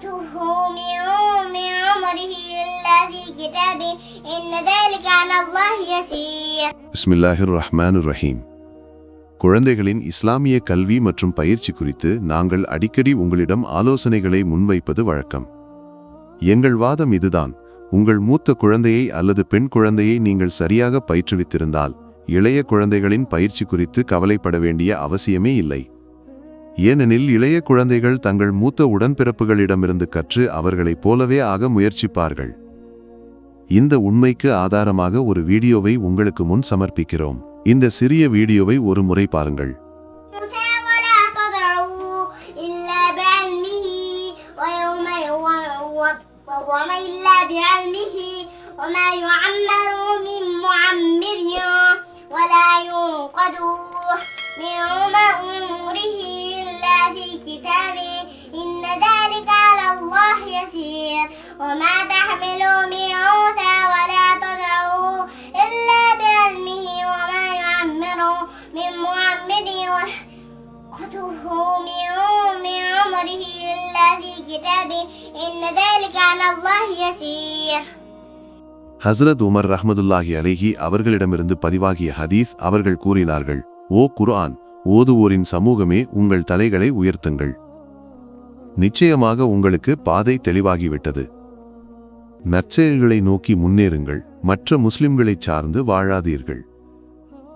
وقته من من عمره إلا في كتاب إن ذلك على الله يسير பிஸ்மில்லாஹிர் ரஹ்மானுர் ரஹீம் குழந்தைகளின் இஸ்லாமிய கல்வி மற்றும் பயிற்சி குறித்து நாங்கள் அடிக்கடி உங்களிடம் ஆலோசனைகளை முன்வைப்பது வழக்கம் எங்கள் வாதம் இதுதான் உங்கள் மூத்த குழந்தையை அல்லது பெண் குழந்தையை நீங்கள் சரியாக பயிற்றுவித்திருந்தால் இளைய குழந்தைகளின் பயிற்சி குறித்து கவலைப்பட வேண்டிய அவசியமே இல்லை ஏனெனில் இளைய குழந்தைகள் தங்கள் மூத்த உடன்பிறப்புகளிடமிருந்து கற்று அவர்களைப் போலவே ஆக முயற்சிப்பார்கள் இந்த உண்மைக்கு ஆதாரமாக ஒரு வீடியோவை உங்களுக்கு முன் சமர்ப்பிக்கிறோம் இந்த சிறிய வீடியோவை ஒரு முறை பாருங்கள் موسى ولا تضعوا إلا بعلمه ويوم وما إلا بعلمه وما يعمر من معمر ولا ينقض من عمره إلا في كتاب إن ذلك على الله يسير وما تحمل من أنثى ولا تضعه إلا بعلمه وما يعمر من معمر وقته من من عمره إلا في كتاب إن ذلك على الله يسير ஹஸ்ரத் உமர் ரஹ்மதுல்லாஹி அலைஹி அவர்களிடமிருந்து பதிவாகிய ஹதீஸ் அவர்கள் கூறினார்கள் ஓ குர்ஆன் ஓதுவோரின் சமூகமே உங்கள் தலைகளை உயர்த்துங்கள். நிச்சயமாக உங்களுக்கு பாதை தெளிவாகிவிட்டது. நற்செயல்களை நோக்கி முன்னேறுங்கள் மற்ற முஸ்லிம்களைச் சார்ந்து வாழாதீர்கள்.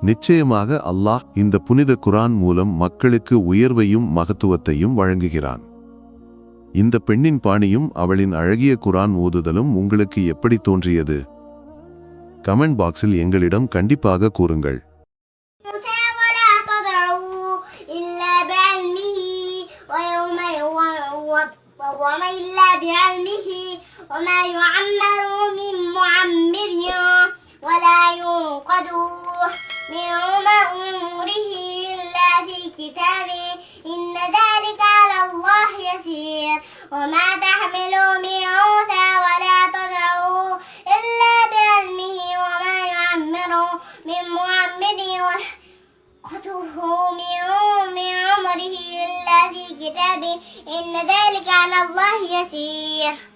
நிச்சயமாக அல்லாஹ் இந்த புனித குரான் மூலம் மக்களுக்கு உயர்வையும் மகத்துவத்தையும் வழங்குகிறான். இந்த பெண்ணின் பாணியும் அவளின் அழகிய குரான் ஓதுதலும் உங்களுக்கு எப்படி தோன்றியது? கமெண்ட் பாக்ஸில் எங்களிடம் கண்டிப்பாக கூறுங்கள். وما إلا بعلمه وما يعمر من معمر ولا ينقض من عمره إلا في كتاب إن ذلك على الله يسير. وما تحمل من أنثى ولا تضعه إلا بعلمه. وما يعمر من معمر عذابه إن ذلك على الله يسير.